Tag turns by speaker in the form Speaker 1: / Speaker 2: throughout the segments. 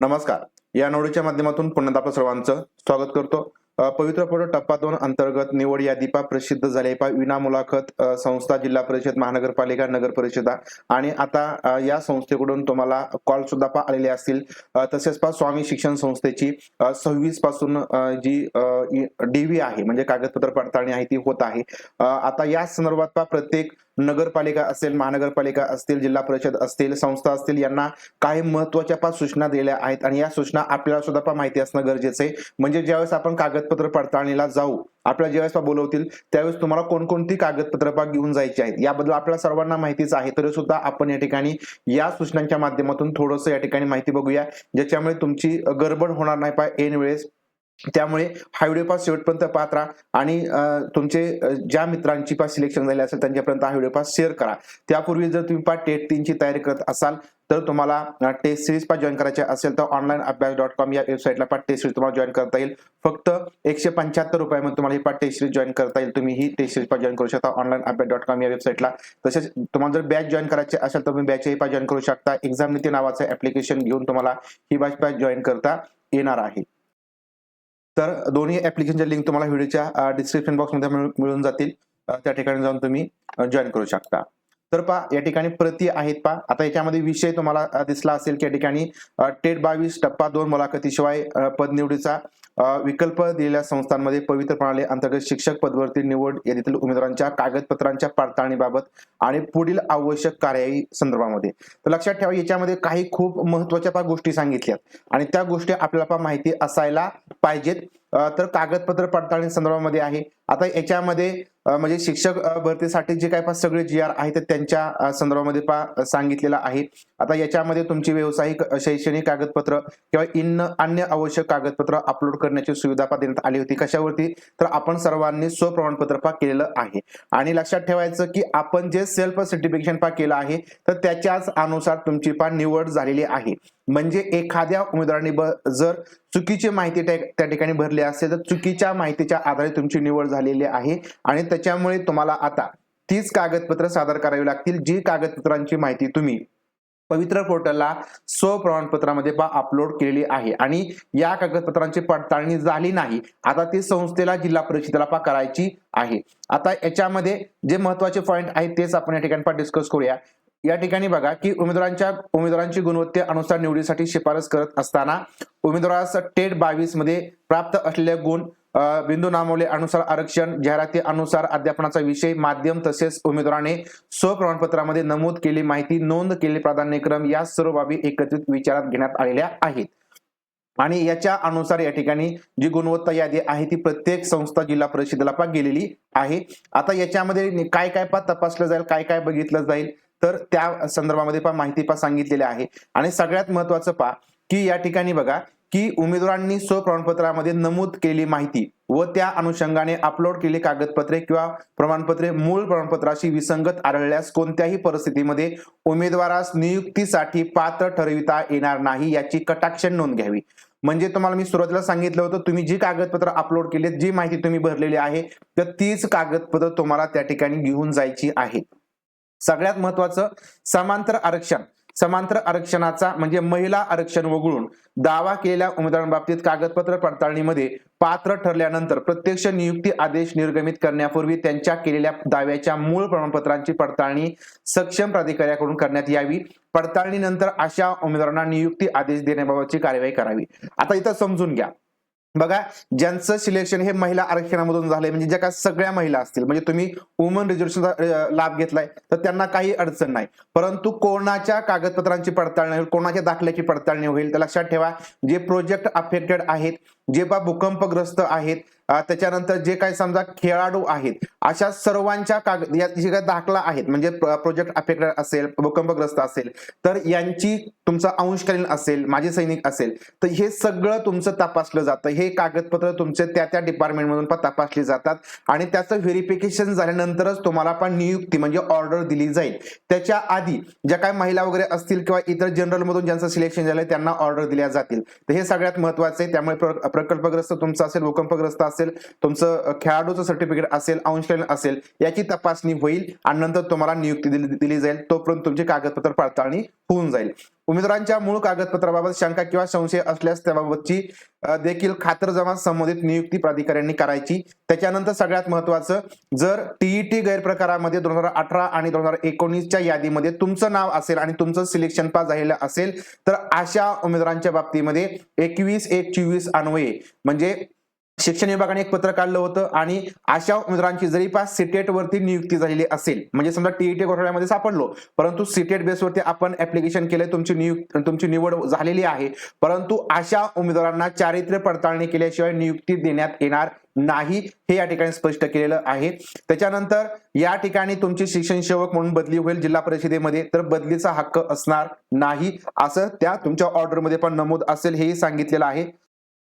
Speaker 1: नमस्कार. या नोडीच्या माध्यमातून पुन्हा आपलं सर्वांचं स्वागत करतो. पवित्र फोटो टप्पा दोन अंतर्गत निवड यादी पा प्रसिद्ध झाले पा विना मुलाखत संस्था जिल्हा परिषद महानगरपालिका नगर परिषदा आणि आता या संस्थेकडून तुम्हाला कॉल सुद्धा पा आलेले असतील. तसेच पा स्वामी शिक्षण संस्थेची सव्वीसपासून जी डीव्ही आहे म्हणजे कागदपत्र पडताळणी आहे ती होत आहे. आता या संदर्भात पा प्रत्येक नगरपालिका असेल महानगरपालिका असतील जिल्हा परिषद असतील संस्था असतील यांना काही महत्त्वाच्या पाच सूचना दिलेल्या आहेत. आणि या सूचना आपल्याला सुद्धा पण माहिती असणं गरजेचं आहे. म्हणजे ज्यावेळेस आपण कागदपत्र पडताळणीला जाऊ आपल्याला ज्यावेळेस बोलवतील त्यावेळेस तुम्हाला कोणकोणती कागदपत्र पा घेऊन जायची आहेत? याबद्दल आपल्याला सर्वांना माहितीच आहे. तरी सुद्धा आपण या ठिकाणी या सूचनांच्या माध्यमातून थोडंसं या ठिकाणी माहिती बघूया. ज्याच्यामुळे तुमची गडबड होणार नाही पा. ऐन वेळेस त्यामुळे हा व्हिडिओ पास शेवटपर्यंत पाहत राहा. आणि तुमचे ज्या मित्रांची पास सिलेक्शन झाले असेल त्यांच्यापर्यंत हा व्हिडिओ पास शेअर करा. त्यापूर्वी जर तुम्ही पा टेट तीनची तयारी करत असाल तर तुम्हाला टेस्ट सिरीज पास जॉईन करायचे असेल तर ऑनलाईन अभ्यास डॉट कॉम या वेबसाईटला पाठ टेस्ट सिरीज तुम्हाला जॉईन करता येईल. फक्त एकशे पंच्याहत्तर रुपयामध्ये तुम्हाला ही पाठ टेस्ट सिरीज जॉईन करता येईल. तुम्ही ही टेस्ट सिरीज पास जॉईन करू शकता ऑनलाईन अभ्यास डॉट कॉम या वेबसाईटला तसेच तुम्हाला जर बॅच जॉईन करायचे असेल तर तुम्ही बॅचही पास जॉईन करू शकता. एक्झाम नीती नावाचं ऍप्लिकेशन घेऊन तुम्हाला ही बॅच पास जॉईन करता येणार आहे. तर दोन्ही ऍप्लिकेशनच्या लिंक तुम्हाला व्हिडिओच्या डिस्क्रिप्शन बॉक्समध्ये मिळून मिळून जातील. त्या ठिकाणी जाऊन तुम्ही जॉईन करू शकता. तर पा या ठिकाणी प्रती आहेत पा आता याच्यामध्ये विषय तुम्हाला दिसला असेल की या ठिकाणी टेट बावीस टप्पा दोन मुलाखतीशिवाय पदनिवडीचा विकल्प दिलेल्या संस्थांमध्ये पवित्र प्रणाली अंतर्गत शिक्षक पदवरती निवड यादीतील उमेदवारांच्या कागदपत्रांच्या पडताळणीबाबत आणि पुढील आवश्यक कार्यवाही संदर्भामध्ये. तर लक्षात ठेवा याच्यामध्ये काही खूप महत्त्वाच्या पा गोष्टी सांगितल्यात. आणि त्या गोष्टी आपल्याला पा माहिती असायला पाहिजेत. तर कागदपत्र पडताळणी संदर्भामध्ये आहे. आता याच्यामध्ये म्हणजे शिक्षक भरतीसाठी जे काय पा सगळे जी आर आहेत त्यांच्या संदर्भामध्ये पा सांगितलेलं आहे. आता याच्यामध्ये तुमची व्यावसायिक शैक्षणिक कागदपत्र किंवा इन अन्य आवश्यक कागदपत्र अपलोड करण्याची सुविधा पा देण्यात आली होती. कशावरती? तर आपण सर्वांनी स्वप्रमाणपत्र पा केलेलं आहे. आणि लक्षात ठेवायचं की आपण जे सेल्फ सर्टिफिकेशन पा केलं आहे तर त्याच्याच अनुसार तुमची पा निवड झालेली आहे. म्हणजे एखाद्या उमेदवाराने जर चुकीची माहिती त्या ठिकाणी भरली असेल तर चुकीच्या माहितीच्या आधारे तुमची निवड झालेली आहे आणि त्याच्यामुळे तुम्हाला आता तीच कागदपत्र सादर करावी लागतील जी कागदपत्रांची माहिती तुम्ही पवित्र पोर्टलला स्वप्रमाणपत्रामध्ये पा अपलोड केलेली आहे. आणि या कागदपत्रांची पडताळणी झाली नाही आता ती संस्थेला जिल्हा परिषदेला पा करायची आहे. आता याच्यामध्ये जे महत्त्वाचे पॉईंट आहेत तेच आपण या ठिकाणी डिस्कस करूया. या ठिकाणी बघा की उमेदवारांच्या उमेदवारांची गुणवत्तेनुसार निवडीसाठी शिफारस करत असताना उमेदवारास टेट बावीसमध्ये प्राप्त असलेले गुण बिंदू नामवले अनुसार आरक्षण जाहिराती अनुसार अध्यापनाचा विषय माध्यम तसेच उमेदवाराने स्वप्रमाणपत्रामध्ये नमूद केली माहिती नोंद केले प्राधान्यक्रम या सर्व बाबी एकत्रित विचारात घेण्यात आलेल्या आहेत. आणि याच्या अनुसार या ठिकाणी जी गुणवत्ता यादी आहे ती प्रत्येक संस्था जिल्हा परिषदेला गेलेली आहे. आता याच्यामध्ये काय काय पा तपासलं जाईल काय काय बघितलं जाईल तर त्या संदर्भामध्ये पण माहिती पा सांगितलेली आहे. आणि सगळ्यात महत्वाचं पा की या ठिकाणी बघा की उमेदवारांनी स्वप्रमाणपत्रामध्ये नमूद केलेली माहिती व त्या अनुषंगाने अपलोड केलेली कागदपत्रे किंवा प्रमाणपत्रे मूळ प्रमाणपत्राशी विसंगत आढळल्यास कोणत्याही परिस्थितीमध्ये उमेदवारास नियुक्तीसाठी पात्र ठरविता येणार नाही याची कटाक्षण नोंद घ्यावी. म्हणजे तुम्हाला मी सुरुवातीला सांगितलं होतं तुम्ही जी कागदपत्र अपलोड केली जी माहिती तुम्ही भरलेली आहे तर तीच कागदपत्र तुम्हाला त्या ठिकाणी घेऊन जायची आहे सगळ्यात महत्वाचं समांतर आरक्षण. समांतर आरक्षणाचा म्हणजे महिला आरक्षण वगळून दावा केलेल्या उमेदवारांबाबतीत कागदपत्र पडताळणीमध्ये पात्र ठरल्यानंतर प्रत्यक्ष नियुक्ती आदेश निर्गमित करण्यापूर्वी त्यांच्या केलेल्या दाव्याच्या मूळ प्रमाणपत्रांची पडताळणी सक्षम प्राधिकाऱ्याकडून करण्यात यावी. पडताळणीनंतर अशा उमेदवारांना नियुक्ती आदेश देण्याबाबतची कार्यवाही करावी. आता इथं समजून घ्या. बघा ज्यांचं सिलेक्शन हे महिला आरक्षणामधून झालंय म्हणजे ज्या का सगळ्या महिला असतील म्हणजे तुम्ही वुमन रिझर्वेशनचा लाभ घेतलाय तर त्यांना काही अडचण नाही. परंतु कोणाच्या कागदपत्रांची पडताळणी होईल कोणाच्या दाखल्याची पडताळणी होईल तर लक्षात ठेवा. जे प्रोजेक्ट अफेक्टेड आहेत जे बा भूकंपग्रस्त आहेत त्याच्यानंतर जे काही समजा खेळाडू आहेत अशा सर्वांच्या कागद या जे काही दाखला आहेत म्हणजे प्रोजेक्ट अफेक्टेड असेल भूकंपग्रस्त असेल तर यांची तुमचा अंशकालीन असेल माजी सैनिक असेल तर हे सगळं तुमचं तपासलं जातं. हे कागदपत्र तुमचे त्या त्या डिपार्टमेंटमधून पण तपासली जातात आणि त्याचं व्हेरिफिकेशन झाल्यानंतरच तुम्हाला पण नियुक्ती म्हणजे ऑर्डर दिली जाईल. त्याच्या आधी ज्या काही महिला वगैरे असतील किंवा इतर जनरलमधून ज्यांचं सिलेक्शन झालं त्यांना ऑर्डर दिल्या जातील. तर हे सगळ्यात महत्वाचं आहे. त्यामुळे प्र- प्रकल्पग्रस्त तुमचं असेल भूकंपग्रस्त असेल तुमचं खेळाडूचं सर्टिफिकेट असेल अंशकालीन असेल याची तपासणी होईल आणि नंतर तुम्हाला नियुक्ती दिली दिली जाईल. तोपर्यंत तुमची कागदपत्र पडताळणी होऊन जाईल. उमेदवारांच्या मूळ कागदपत्राबाबत शंका किंवा संशय असल्यास त्याबाबतची देखील खातरजमा संबंधित नियुक्ती प्राधिकाऱ्यांनी करायची. त्याच्यानंतर सगळ्यात महत्वाचं जर टीईटी गैरप्रकारामध्ये दोन हजार अठरा आणि दोन हजार एकोणीसच्या यादीमध्ये तुमचं नाव असेल आणि तुमचं सिलेक्शन पास झालेलं असेल तर अशा उमेदवारांच्या बाबतीमध्ये एकवीस एक चोवीस अन्वये म्हणजे शिक्षण विभागाने एक पत्र काढलं होतं आणि अशा उमेदवारांची जरी पास सिटेट वरती नियुक्ती झालेली असेल म्हणजे समजा टीईटी घोटाळ्यामध्ये सापडलो परंतु सिटेट बेसवरती आपण ऍप्लिकेशन केले तुमची नियुक्ती तुमची निवड झालेली आहे परंतु अशा उमेदवारांना चारित्र्य पडताळणी केल्याशिवाय नियुक्ती देण्यात येणार नाही हे या ठिकाणी स्पष्ट केलेलं आहे. त्याच्यानंतर या ठिकाणी तुमची शिक्षण सेवक म्हणून बदली होईल जिल्हा परिषदेमध्ये तर बदलीचा हक्क असणार नाही असं त्या तुमच्या ऑर्डरमध्ये पण नमूद असेल हेही सांगितलेलं आहे.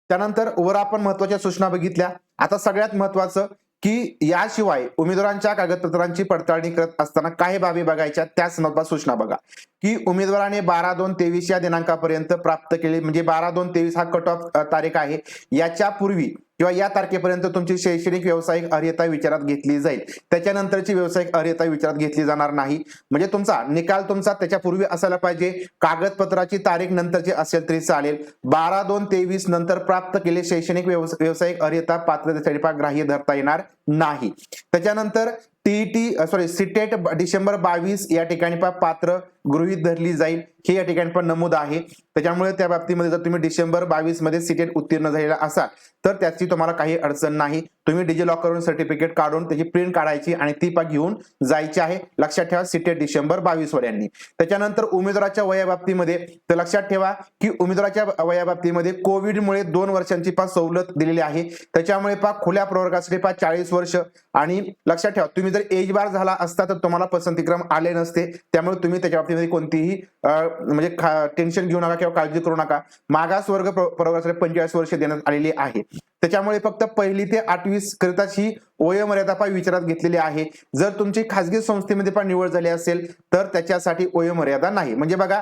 Speaker 1: त्यानंतर वर आपण महत्त्वाच्या सूचना बघितल्या. आता सगळ्यात महत्वाचं की याशिवाय उमेदवारांच्या कागदपत्रांची पडताळणी करत असताना काही बाबी बघायच्या त्या संदर्भात सूचना बघा. की उमेदवाराने बारा दोन तेवीस या दिनांकापर्यंत प्राप्त केले म्हणजे बारा दोन तेवीस हा कट ऑफ तारीख आहे. याच्या पूर्वी किंवा या तारखेपर्यंत तुमची शैक्षणिक व्यावसायिक अर्हता विचारात घेतली जाईल त्याच्यानंतरची व्यावसायिक अर्हता विचारात घेतली जाणार नाही म्हणजे तुमचा निकाल तुमचा त्याच्यापूर्वी असायला पाहिजे कागदपत्राची तारीख नंतरची असेल तरी चालेल बारा दोन तेवीस नंतर प्राप्त केले शैक्षणिक व्यावसायिक अर्हता पात्रतेसाठी ग्राह्य धरता येणार नाही त्याच्यानंतर टीईटी सॉरी सिटेट डिसेंबर बावीस या ठिकाणी पा पात्र गृहीत धरली जाईल. हे या ठिकाणी पण नमूद आहे. त्याच्यामुळे त्या बाबतीमध्ये जर तुम्ही डिसेंबर बावीसमध्ये सिटेट उत्तीर्ण झालेला असाल तर त्याची तुम्हाला काही अडचण नाही. तुम्ही डिजिलॉकरवरून सर्टिफिकेट काढून त्याची प्रिंट काढायची आणि ती पा घेऊन जायची आहे. लक्षात ठेवा सिटेट डिसेंबर बावीस वर यांनी. त्याच्यानंतर उमेदवाराच्या वयाबाबतीमध्ये तर लक्षात ठेवा की उमेदवाराच्या वयाबाबतीमध्ये कोविडमुळे दोन वर्षांची पा सवलत दिलेली आहे. त्याच्यामुळे पा खुल्या प्रवर्गासाठी पा चाळीस वर्ष. आणि लक्षात ठेवा तुम्ही जर एज बार झाला असता तर तुम्हाला पसंतीक्रम आले नसते. त्यामुळे तुम्ही त्याच्या बाबतीमध्ये कोणतीही म्हणजे टेन्शन घेऊ नका किंवा काळजी करू नका. मागास वर्ग प्रवर्गासाठी पंचेचाळीस वर्ष देण्यात आलेली आहे. त्याच्यामुळे फक्त पहिली ते आठवी करिताची वयोमर्यादा पण विचारात घेतलेली आहे. जर तुमची खासगी संस्थेमध्ये पण निवड झाली असेल तर त्याच्यासाठी वयोमर्यादा नाही. म्हणजे बघा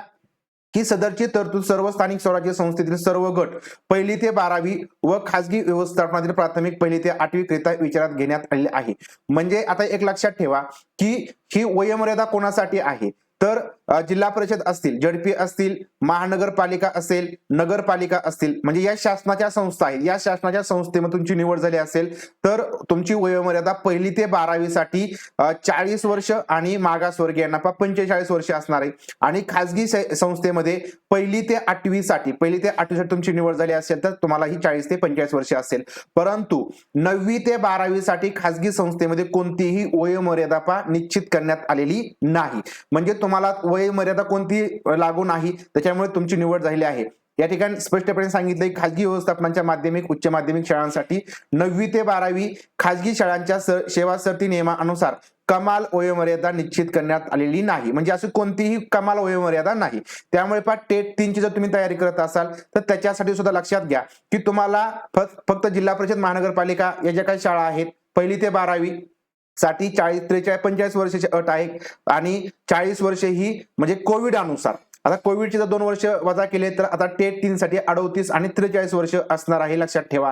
Speaker 1: ही सदरची तरतूद सर्व स्थानिक स्वराज्य संस्थेतील सर्व गट पहिली ते बारावी व खासगी व्यवस्थापनातील प्राथमिक पहिली ते आठवी करिता विचारात घेण्यात आले आहे. म्हणजे आता एक लक्षात ठेवा की ही वयोमर्यादा कोणासाठी आहे? तर जिल्हा परिषद असतील जडपी असतील महानगरपालिका असेल नगरपालिका असतील म्हणजे या शासनाच्या संस्था आहेत या शासनाच्या संस्थेमध्ये तुमची निवड झाली असेल तर तुमची वयोमर्यादा पहिली ते बारावी साठी चाळीस वर्ष आणि मागासवर्गीयांना पंचेचाळीस वर्ष असणार आहे. आणि खासगी संस्थेमध्ये पहिली ते आठवी साठी पहिली ते आठवी साठी तुमची निवड झाली असेल तर तुम्हाला ही चाळीस ते पंचेचाळीस वर्ष असेल. परंतु नववी ते बारावी साठी खासगी संस्थेमध्ये कोणतीही वयोमर्यादा निश्चित करण्यात आलेली नाही. म्हणजे तुम्हाला वयोमर्यादा कोणतीही लागू नाही त्याच्यामुळे तुमची निवड झालेली आहे. या ठिकाणी स्पष्टपणे सांगितलंय की खाजगी व्यवस्थापनाच्या माध्यमिक उच्च माध्यमिक शाळांसाठी नववी ते बारावी खाजगी शाळांच्या सेवा सरती नियमानुसार कमाल वयोमर्यादा निश्चित करण्यात आलेली नाही. म्हणजे अशी कोणतीही कमाल वयोमर्यादा नाही. त्यामुळे पहा टेट तीनची जर तुम्ही तयारी करत असाल तर त्याच्यासाठी सुद्धा लक्षात घ्या की तुम्हाला फक्त फक्त जिल्हा परिषद महानगरपालिका या ज्या काही शाळा आहेत पहिली ते बारावी साठी चाळीस त्रेचाळीस पंचेचाळीस वर्षाची अट आहे. आणि चाळीस वर्ष ही म्हणजे कोविड अनुसार. आता कोविडचे जर दोन वर्ष वजा केले तर आता टेट तीन साठी अडोतीस आणि त्रेचाळीस वर्ष असणार आहे लक्षात ठेवा.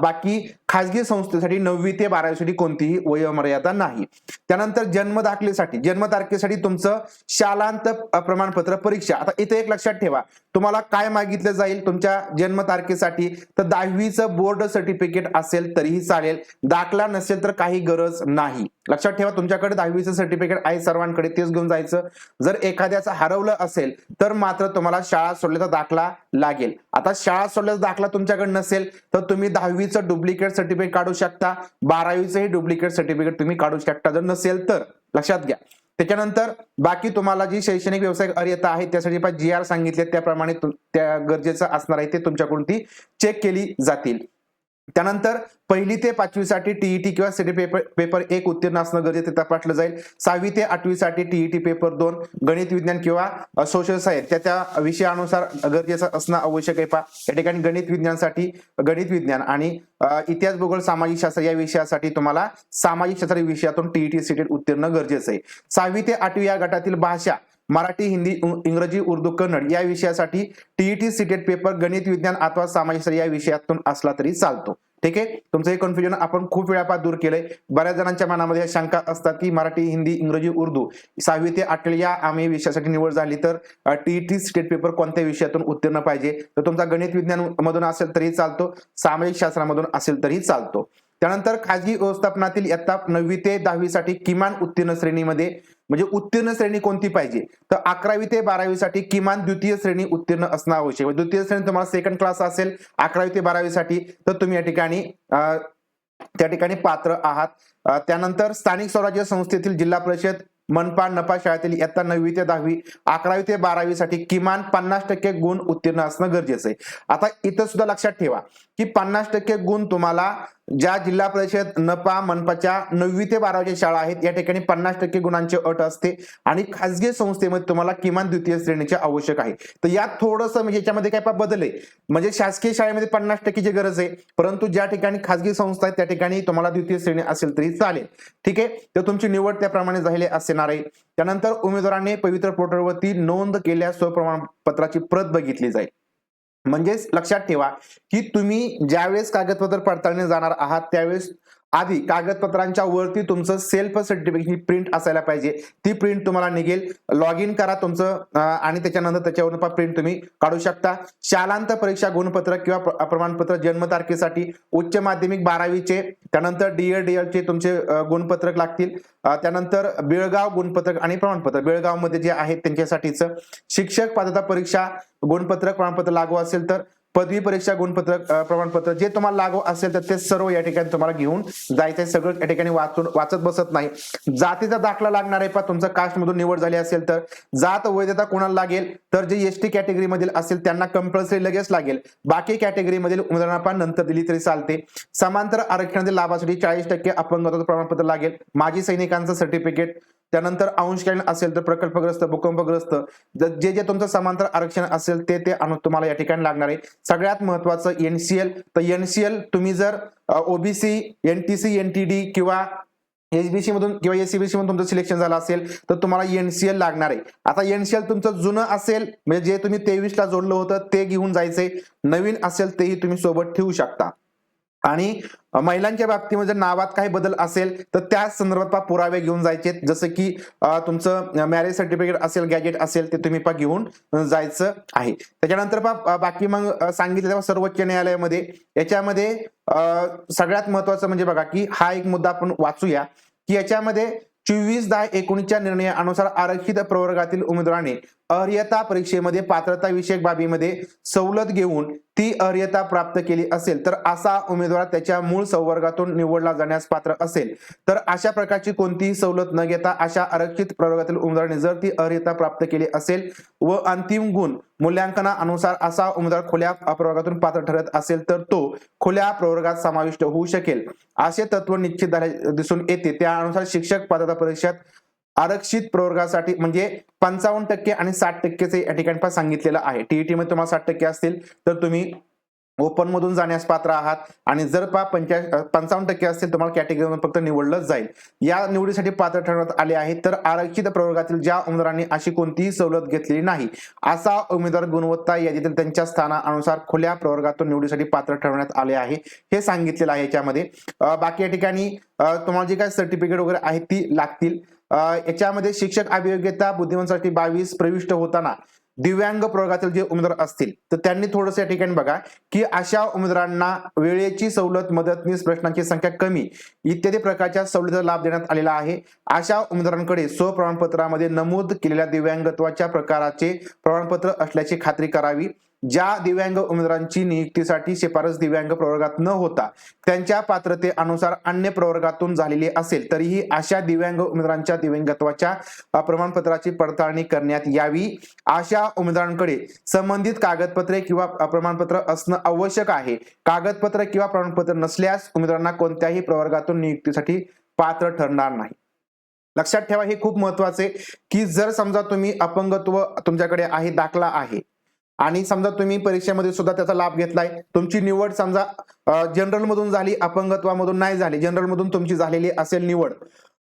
Speaker 1: बाकी खाजगी संस्थेसाठी नववी ते बारावी साठी कोणतीही वयोमर्यादा नाही. त्यानंतर जन्म दाखलेसाठी जन्म तारखेसाठी तुमचं शालांत प्रमाणपत्र परीक्षा. आता इथे एक लक्षात ठेवा तुम्हाला काय मागितलं जाईल तुमच्या जन्म तारखेसाठी? तर दहावीचं बोर्ड सर्टिफिकेट असेल तरीही चालेल. दाखला नसेल तर काही गरज नाही. लक्षात ठेवा तुमच्याकडे दहावीचं सर्टिफिकेट आहे सर्वांकडे तेच घेऊन जायचं. जर एखाद्याचं हरवलं असेल तर मात्र तुम्हाला शाळा सोडल्याचा दाखला लागेल. आता शाळा सोडल्याचा दाखला तुमच्याकडे नसेल तर तुम्ही दहावीचं डुप्लिकेट सर्टिफिकेट काढू शकता. बारावीचंही डुप्लिकेट सर्टिफिकेट तुम्ही काढू शकता. जर नसेल तर लक्षात घ्या. त्याच्यानंतर बाकी तुम्हाला जी शैक्षणिक व्यावसायिक अर्यता आहे त्यासाठी जी आर सांगितले त्याप्रमाणे त्या गरजेचं असणार आहे ते तुमच्याकडून ती चेक केली जातील. त्यानंतर पहिली ते पाचवीसाठी टीईटी किंवा सिटी पेपर पेपर एक उत्तीर्ण असणं गरजेचं तपासलं जाईल. सहावी ते आठवीसाठी टीईटी पेपर दोन गणित विज्ञान किंवा सोशल सायन्स त्या त्या विषयानुसार गरजेचं असणं आवश्यक आहे. पा या ठिकाणी गणित विज्ञानसाठी गणित विज्ञान आणि इतिहास भूगोल सामाजिक शास्त्र या विषयासाठी तुम्हाला सामाजिक शास्त्र विषयातून टीईटी सिटी उत्तीर्ण गरजेचं आहे. सहावी ते आठवी या गटातील भाषा मराठी हिंदी इंग्रजी उर्दू कन्नड या विषयासाठी टीईटी सीटेट पेपर गणित विज्ञान अथवा सामाजिक या विषयातून असला तरी चालतो. ठीक आहे? तुमचं हे कन्फ्युजन आपण खूप वेळापास दूर केलंय. बऱ्याच जणांच्या मनामध्ये शंका असतात की मराठी हिंदी इंग्रजी उर्दू सहावी ते आठवी या आम्ही विषयासाठी निवड झाली तर टीईटी स्टेट पेपर कोणत्या विषयातून उत्तीर्ण पाहिजे? तर तुमचा गणित विज्ञान मधून असेल तरी चालतो. सामाजिक शास्त्रामधून असेल तरी चालतो. त्यानंतर खाजगी व्यवस्थापनातील इयत्ता नववी ते दहावीसाठी किमान उत्तीर्ण श्रेणीमध्ये म्हणजे उत्तीर्ण श्रेणी कोणती पाहिजे? तर अकरावी ते बारावी साठी किमान द्वितीय श्रेणी उत्तीर्ण असणं आवश्यक आहे. द्वितीय श्रेणी तुम्हाला सेकंड क्लास असेल अकरावी ते बारावीसाठी तर तुम्ही या ठिकाणी त्या ठिकाणी पात्र आहात. त्यानंतर स्थानिक स्वराज्य संस्थेतील जिल्हा परिषद मनपा नपा शाळेतील इयत्ता नववी ते दहावी अकरावी ते बारावी साठी किमान पन्नास टक्के गुण उत्तीर्ण असणं गरजेचं आहे. आता इथं सुद्धा लक्षात ठेवा की पन्नास टक्के गुण तुम्हाला ज्या जिल्हा परिषद नपा मनपाच्या नववी ते बारावीच्या शाळा आहेत या ठिकाणी पन्नास टक्के गुणांची अट असते आणि खासगी संस्थेमध्ये तुम्हाला किमान द्वितीय श्रेणीचे आवश्यक आहे. तर यात थोडंसं म्हणजे याच्यामध्ये काय बदल आहे. म्हणजे शासकीय शाळेमध्ये पन्नास टक्केची गरज आहे परंतु ज्या ठिकाणी खासगी संस्था आहेत त्या ठिकाणी तुम्हाला द्वितीय श्रेणी असेल तरी चालेल. ठीक आहे? तर तुमची निवड त्याप्रमाणे झालेली असणार आहे. त्यानंतर उमेदवारांनी पवित्र पोर्टलवरती नोंद केल्या स्वप्रमाणपत्राची प्रत बघितली जाईल. म्हणजेच लक्षात ठेवा की तुम्ही ज्यावेळेस कागदपत्र पडताळणी जाणार आहात त्यावेळेस आधी कागदपत्रांच्या वरती तुमचं सेल्फ सर्टिफिकेट ही प्रिंट असायला पाहिजे. ती प्रिंट तुम्हाला निघेल. लॉग इन करा तुमचं आणि त्याच्यानंतर त्याच्यावरून प्रिंट तुम्ही काढू शकता. शालांत परीक्षा गुणपत्र किंवा प्र- प्रमाणपत्र जन्मतारखेसाठी उच्च माध्यमिक बारावीचे त्यानंतर डीएड डीएलचे तुमचे गुणपत्रक लागतील. त्यानंतर बेळगाव गुणपत्रक आणि प्रमाणपत्र. बेळगावमध्ये जे आहेत त्यांच्यासाठीचं शिक्षक पात्रता परीक्षा गुणपत्रक प्रमाणपत्र लागू असेल तर पदवी परीक्षा गुणपत्रक प्रमाणपत्र जे तुम्हाला लागू असेल तर ते सर्व या ठिकाणी तुम्हाला घेऊन जायचंय. सगळं या ठिकाणी वाचून वाचत बसत नाही. जातीचा दाखला लागणार आहे पण तुमचं कास्टमधून निवड झाली असेल तर. जात वैधता कोणाला लागेल? तर जे एस टी कॅटेगरी मधील असेल त्यांना कंपल्सरी लगेच लागेल. बाकी कॅटेगरी मधील उमेदवारांना पण नंतर दिली तरी चालते. समांतर आरक्षणातील लाभासाठी चाळीस टक्के अपंगत्व प्रमाणपत्र लागेल. माजी सैनिकांचं सर्टिफिकेट त्यानंतर अंशकालीन असेल तर प्रकल्पग्रस्त भूकंपग्रस्त जे जे तुमचं समांतर आरक्षण असेल ते ते आणून तुम्हाला या ठिकाणी लागणार आहे. सगळ्यात महत्वाचं एनसीएल तर एनसीएल तुम्ही जर ओबीसी एनटीसी एनटीडी किंवा एसबीसी मधून किंवा एसीबीसी मधून तुमचं सिलेक्शन झालं असेल तर तुम्हाला एनसीएल लागणार आहे. आता एनसीएल तुमचं जुनं असेल म्हणजे जे तुम्ही तेवीस ला जोडलं होतं ते घेऊन जायचंय. नवीन असेल तेही तुम्ही सोबत ठेवू शकता. आणि महिलांच्या बाबतीमध्ये नावात काही बदल असेल तर त्या संदर्भात पुरावे घेऊन जायचे. जसं की तुमचं मॅरेज सर्टिफिकेट असेल गॅजेट असेल ते तुम्ही पा घेऊन जायचं आहे. त्याच्यानंतर पा बाकी मग सांगितलं तेव्हा सर्वोच्च न्यायालयामध्ये. याच्यामध्ये सगळ्यात महत्वाचं म्हणजे बघा की हा एक मुद्दा आपण वाचूया की याच्यामध्ये चोवीस दहा एकोणीसच्या निर्णयानुसार आरक्षित प्रवर्गातील उमेदवाराने अर्यता परीक्षेमध्ये पात्रता विषयक बाबीमध्ये सवलत घेऊन ती अर्यता प्राप्त केली असेल तर असा उमेदवार त्याच्या मूळ संवर्गातून निवडला जाण्यास पात्र असेल. तर अशा प्रकारची कोणतीही सवलत न घेता अशा आरक्षित प्रवर्गातील उमेदवाराने जर ती अर्यता प्राप्त केली असेल व अंतिम गुण मूल्यांकनानुसार असा उमेदवार खुल्या प्रवर्गातून पात्र ठरत असेल तर तो खुल्या प्रवर्गात समाविष्ट होऊ शकेल. असे तत्व निश्चित झाले दिसून येते. त्यानुसार शिक्षक पात्रता परीक्षेत आरक्षित प्रवर्गासाठी म्हणजे पंचावन्न टक्के आणि साठ टक्केचे या ठिकाणी पण सांगितलेलं आहे. टीईटी मध्ये तुम्हाला साठ टक्के असतील तर तुम्ही ओपन मधून जाण्यास पात्र आहात. आणि जर पा पंचा पंचावन्न टक्के असतील तुम्हाला कॅटेगरीमध्ये फक्त निवडलं जाईल. या निवडीसाठी पात्र ठरवण्यात आले आहे तर आरक्षित प्रवर्गातील ज्या उमेदवारांनी अशी कोणतीही सवलत घेतलेली नाही असा उमेदवार गुणवत्ता यादीतील त्यांच्या स्थानानुसार खुल्या प्रवर्गातून निवडीसाठी पात्र ठरवण्यात आले आहे. हे सांगितलेलं आहे याच्यामध्ये. बाकी या ठिकाणी तुम्हाला जे काही सर्टिफिकेट वगैरे आहेत ती लागतील. याच्यामध्ये शिक्षक अभियोग्यता बुद्धिमानसाठी बावीस प्रविष्ट होताना दिव्यांग प्रवर्गातील जे उमेदवार असतील तर त्यांनी थोडंसं या ठिकाणी बघा की अशा उमेदवारांना वेळेची सवलत मदतनीस प्रश्नांची संख्या कमी इत्यादी प्रकारच्या सवलतीचा लाभ देण्यात आलेला आहे. अशा उमेदवारांकडे स्वप्रमाणपत्रामध्ये नमूद केलेल्या दिव्यांगत्वाच्या प्रकाराचे प्रमाणपत्र असल्याची खात्री करावी. ज्या दिव्यांग उमेदवारांची नियुक्तीसाठी शिफारस दिव्यांग प्रवर्गात न होता त्यांच्या पात्रतेअनुसार अन्य प्रवर्गातून झालेली असेल तरीही अशा दिव्यांग उमेदवारांच्या दिव्यांगत्वाच्या प्रमाणपत्राची पडताळणी करण्यात यावी. अशा उमेदवारांकडे संबंधित कागदपत्रे किंवा प्रमाणपत्र असणं आवश्यक आहे. कागदपत्र किंवा प्रमाणपत्र नसल्यास उमेदवारांना कोणत्याही प्रवर्गातून नियुक्तीसाठी पात्र ठरणार नाही. लक्षात ठेवा हे खूप महत्त्वाचे की जर समजा तुम्ही अपंगत्व तुमच्याकडे आहे दाखला आहे आणि समजा तुम्ही परीक्षेमध्ये सुद्धा त्याचा लाभ घेतलाय. तुमची निवड समजा जनरल मधून झाली अपंगत्वामधून नाही झाली जनरल मधून तुमची झालेली असेल निवड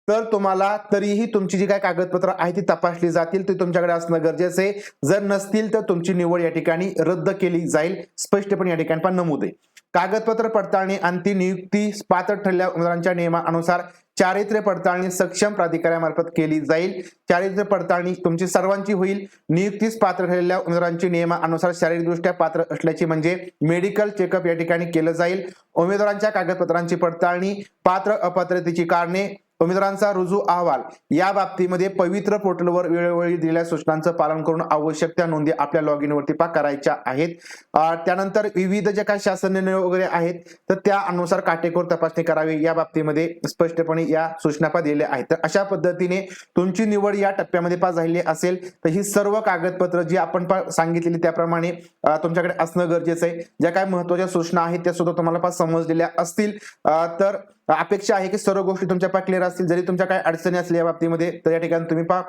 Speaker 1: तर तुम्हाला तरीही तुमची जी काय कागदपत्र आहे ती तपासली जातील. ती तुमच्याकडे असणं गरजेचं आहे. जर नसतील तर तुमची निवड या ठिकाणी रद्द केली जाईल. स्पष्टपणे या ठिकाणी पण नमूद आहे. कागदपत्र पडताळणी आणि ती नियुक्ती पात्र ठरल्या उमेदवारांच्या नियमानुसार चारित्र्य पडताळणी सक्षम प्राधिकाऱ्यामार्फत केली जाईल. चारित्र्य पडताळणी तुमची सर्वांची होईल. नियुक्तीस पात्र ठरलेल्या उमेदवारांची नियमानुसार शारीरिकदृष्ट्या पात्र असल्याची म्हणजे मेडिकल चेकअप या ठिकाणी केलं जाईल. उमेदवारांच्या कागदपत्रांची पडताळणी पात्र अपात्रतेची कारणे उमेदवारांचा रुजू अहवाल. या बाबतीमध्ये पवित्र पोर्टलवर वेळोवेळी दिलेल्या सूचनांचं पालन करून आवश्यक त्या नोंदी आपल्या लॉग इन वरती पा करायच्या आहेत. त्यानंतर विविध ज्या काही शासन निर्णय वगैरे आहेत तर त्या अनुसार काटेकोर तपासणी करावी या बाबतीमध्ये स्पष्टपणे या सूचना पा दिलेल्या आहेत. तर अशा पद्धतीने तुमची निवड या टप्प्यामध्ये पास झालेली असेल तर ही सर्व कागदपत्र जी आपण पा सांगितलेली त्याप्रमाणे तुमच्याकडे असणं गरजेचं आहे. ज्या काही महत्त्वाच्या सूचना आहेत त्या सुद्धा तुम्हाला पास समजलेल्या असतील. तर अपेक्षा आहे की सर्व गोष्टी तुमच्या पा क्लिअर असतील जरी तुमच्या काय अडचणी असल्या या बाबतीमध्ये तर या ठिकाणी तुम्ही पा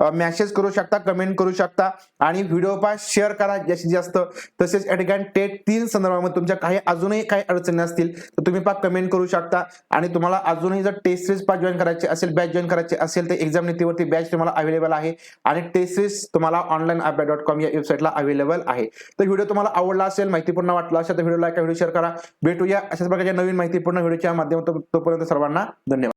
Speaker 1: मेसेज करू शकता कमेंट करू शकता आणि व्हिडिओ पा शेअर करा जास्तीत जास्त. तसेच या ठिकाणी टेट तीन संदर्भामध्ये तुमच्या काही अजूनही काही अडचणी असतील तर तुम्ही पा कमेंट करू शकता. आणि तुम्हाला अजूनही जर टेस्ट सिरीज पा जॉईन करायचे असेल बॅच जॉईन करायचे असेल तर एक्झाम नीतीवरती बॅच तुम्हाला अवेलेबल आहे. आणि टेस्ट सिरीज तुम्हाला ऑनलाईन अभ्या डॉट कॉम या वेबसाईटला अवेलेबल आहे. तर व्हिडिओ तुम्हाला आवडला असेल माहितीपूर्ण वाटला असेल तर व्हिडिओ लाईक व्हिडिओ शेअर करा. भेटूया अशाच प्रकारच्या नवीन माहितीपूर्ण व्हिडिओच्या माध्यमातून. तोपर्यंत सर्वांना धन्यवाद.